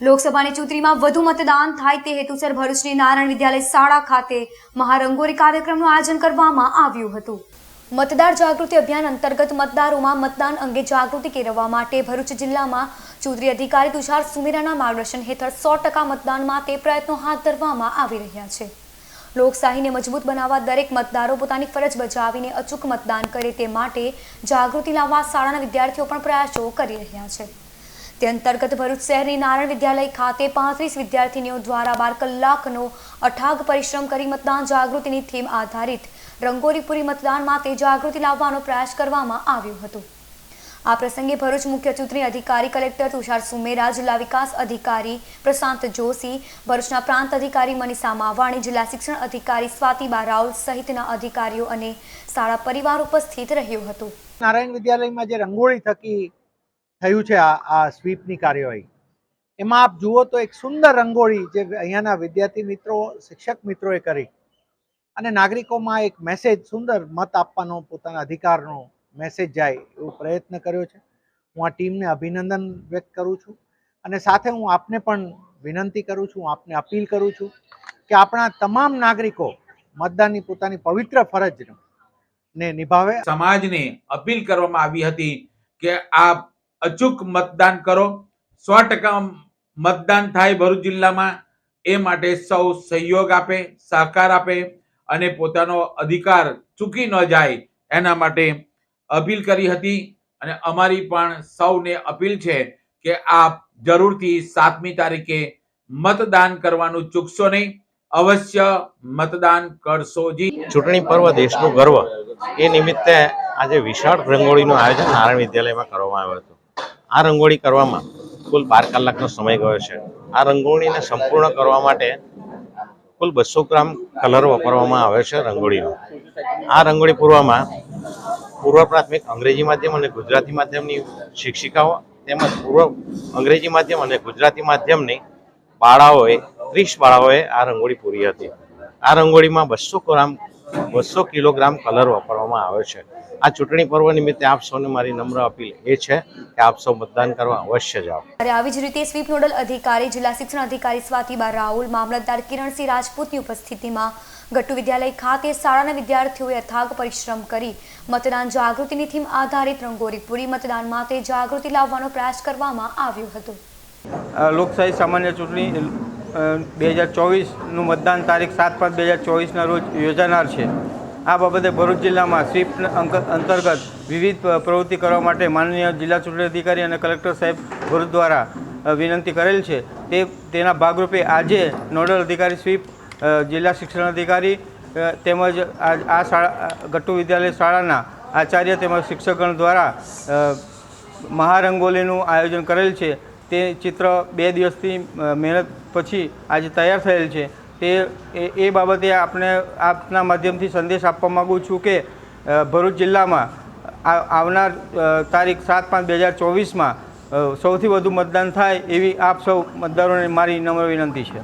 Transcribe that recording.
લોકસભાની ચૂંટણીમાં વધુ મતદાન થાય તે હેતુસર ભરૂચની નારાયણ વિદ્યાલય શાળા ખાતે મહારંગોરી કાર્યક્રમનું આયોજન કરવામાં આવ્યું હતું. મતદાર જાગૃતિ અભિયાન અંતર્ગત મતદારોમાં મતદાન અંગે જાગૃતિ કેળવવા માટે ભરૂચ જિલ્લામાં ચૂંટણી અધિકારી તુષાર સુમેરાના માર્ગદર્શન હેઠળ સો ટકા મતદાન માટે પ્રયત્નો હાથ ધરવામાં આવી રહ્યા છે. લોકશાહીને મજબૂત બનાવવા દરેક મતદારો પોતાની ફરજ બજાવીને અચૂક મતદાન કરે તે માટે જાગૃતિ લાવવા શાળાના વિદ્યાર્થીઓ પણ પ્રયાસો કરી રહ્યા છે. તે અંતર્ગત ભરૂચ શહેરની નારાયણ વિદ્યાલય ખાતે પાંત્રીસ વિદ્યાર્થીનીઓ દ્વારા બાર કલાકનો અઠાગ પરિશ્રમ કરી મતદાન જાગૃતિની થીમ આધારિત રંગોળીપુરી મતદાન માટે જાગૃતિ લાવવાનો પ્રયાસ કરવામાં આવ્યો હતો. આ પ્રસંગે ભરૂચ મુખ્ય ચૂંટણી અધિકારી કલેક્ટર તુષાર સુમેરા, જિલ્લા વિકાસ અધિકારી પ્રશાંત જોશી, ભરૂચના પ્રાંત અધિકારી મનીષા માવાણી, જિલ્લા શિક્ષણ અધિકારી સ્વાતિબા રાઉલ સહિતના અધિકારીઓ અને શાળા પરિવાર ઉપસ્થિત રહ્યો હતો. નારાયણ વિદ્યાલયમાં જે રંગોળી થકી થયું છે આ આ સ્વીપની કાર્યવાહી. એમાં આપ જુઓ તો એક સુંદર રંગોળી જે અહીંયાના વિદ્યાર્થી મિત્રો, શિક્ષક મિત્રોએ કરી. અને નાગરિકોમાં એક મેસેજ સુંદર મત આપવાનો પોતાના અધિકારનો મેસેજ જાય એવો પ્રયત્ન કર્યો છે. હું આ ટીમને અભિનંદન વ્યક્ત કરું છું. અને સાથે હું આપને પણ વિનંતી કરું છું આપને અપીલ કરું છું કે આપણા તમામ નાગરિકો મતદાનની પોતાની પવિત્ર ફરજ ને નિભાવે. સમાજને અપીલ કરવામાં આવી હતી કે આપ અચૂક મતદાન કરો. સો ટકા મતદાન થાય ભરૂચ જિલ્લામાં. એ માટે સૌ સહયોગ આપે, સહકાર આપે અને પોતાનો અધિકાર ચૂકી ન જાય એના માટે અપીલ કરી હતી. અને અમારી પણ સૌને અપીલ છે કે આપ જરૂરથી સાતમી તારીખે મતદાન કરવાનું ચૂકશો નહીં. અવશ્ય મતદાન કરશો જી. ચૂંટણી પર્વ દેશનું ગર્વ. એ નિમિત્તે આજે વિશાળ રંગોળીનું આયોજન નારાયણ વિદ્યાલયમાં કરવામાં આવ્યું હતું. આ રંગોળી કરવામાં કુલ બાર કલાકનો સમય ગયો છે. આ રંગોળીને સંપૂર્ણ કરવા માટે કુલ બસો ગ્રામ કલર વાપરવામાં આવે છે રંગોળીનો. આ રંગોળી પૂરવામાં પૂર્વ પ્રાથમિક અંગ્રેજી માધ્યમ અને ગુજરાતી માધ્યમની શિક્ષિકાઓ તેમજ પૂર્વ અંગ્રેજી માધ્યમ અને ગુજરાતી માધ્યમની બાળાઓએ, ત્રીસ બાળાઓએ આ રંગોળી પૂરી હતી. આ રંગોળીમાં બસો ગ્રામ બસો કિલોગ્રામ કલર વાપરવામાં આવે છે. આ ચૂંટણી પર્વ નિમિત્તે આપ સૌને મારી નમ્ર અપીલ એ છે કે આપ સૌ મતદાન કરવા અવશ્ય જાઓ. આવી જ રીતે સ્વીપ નોડલ અધિકારી જિલ્લા શિક્ષણ અધિકારી સ્વાતિબા રાહુલ મામલતદાર કિરણસિંહ રાજપૂતની ઉપસ્થિતિમાં ગટ્ટુ વિદ્યાલય ખાતે શાળાના વિદ્યાર્થીઓએ અથાગ પરિશ્રમ કરી મતદાન જાગૃતિની થીમ આધારિત રંગોળી પૂરી મતદાન માટે જાગૃતિ લાવવાનો પ્રયાસ કરવામાં આવ્યો હતો. લોકશાહી સામાન્ય ચૂંટણી બે હજાર ચોવીસનું મતદાન તારીખ સાત પાંચ બે હજાર ચોવીસના રોજ યોજાનાર છે. આ બાબતે ભરૂચ જિલ્લામાં સ્વીપ અંતર્ગત વિવિધ પ્રવૃત્તિ કરવા માટે માનનીય જિલ્લા ચૂંટણી અધિકારી અને કલેક્ટર સાહેબ ભરૂચ દ્વારા વિનંતી કરેલ છે. તે, તેના ભાગરૂપે આજે નોડલ અધિકારી સ્વીપ જિલ્લા શિક્ષણ અધિકારી તેમજ આ શાળા ગટ્ટુ વિદ્યાલય શાળાના આચાર્ય તેમજ શિક્ષકગણ દ્વારા મહારંગોલીનું આયોજન કરેલ છે. તે ચિત્ર બે દિવસથી મહેનત પછી આજે તૈયાર થયેલ છે. તે, એ બાબતે આપને આપના માધ્યમથી સંદેશ આપવા માગું છું કે ભરૂચ જિલ્લામાં આવનાર તારીખ સાત પાંચ બે હજાર ચોવીસમાં સૌથી વધુ મતદાન થાય એવી આપ સૌ મતદારોને મારી નમ્ર વિનંતી છે.